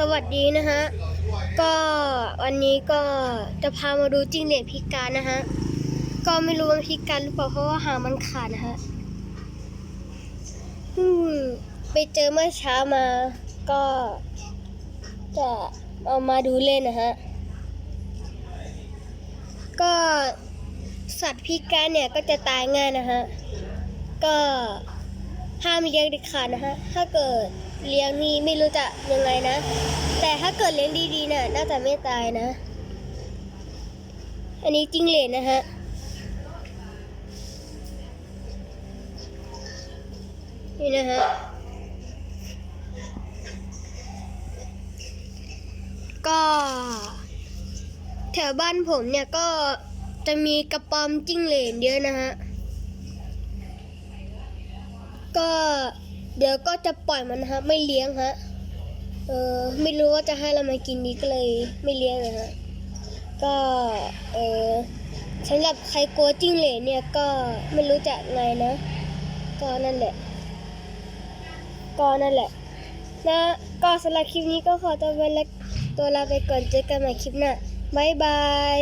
สวัสดีนะฮะ ก็วันนี้ก็จะพามาดูจิ้งเหลนพิการนะฮะ ก็ไม่รู้ว่าพิการหรือเปล่าเพราะว่าหางมันขาดนะฮะอืมไปเจอเมื่อเช้ามา ก็จะเอามาดูเล่นนะฮะ ก็สัตว์พิการเนี่ยก็จะตายง่ายนะฮะ ก็ห้ามเลี้ยงเด็ดขาดนะฮะ ถ้าเกิด เลี้ยงนี่ไม่รู้จะยังไงนะ แต่ถ้าเกิดเลี้ยงดีๆน่ะน่าจะไม่ตายนะ อันนี้จิ้งเหลนนะฮะนี่นะฮะก็แถวบ้านผมเนี่ยก็จะมีกระป๋อมจิ้งเหลนเยอะนะฮะ ก็ เดี๋ยวก็จะปล่อยมันนะฮะ ไม่เลี้ยงฮะ เออไม่รู้ว่าจะให้อะไรมากินดีก็เลย ไม่เลี้ยงนะฮะ ก็เออสำหรับใครกลัวจิ้งเหลนเนี่ยก็ไม่รู้จะไงนะ ก็นั่นแหละ ก็นั่นแหละ นะก็สำหรับคลิปนี้ก็ขอตัวไปแล้วตัวลาไปก่อนเจอกันใหม่คลิปหน้าบายบาย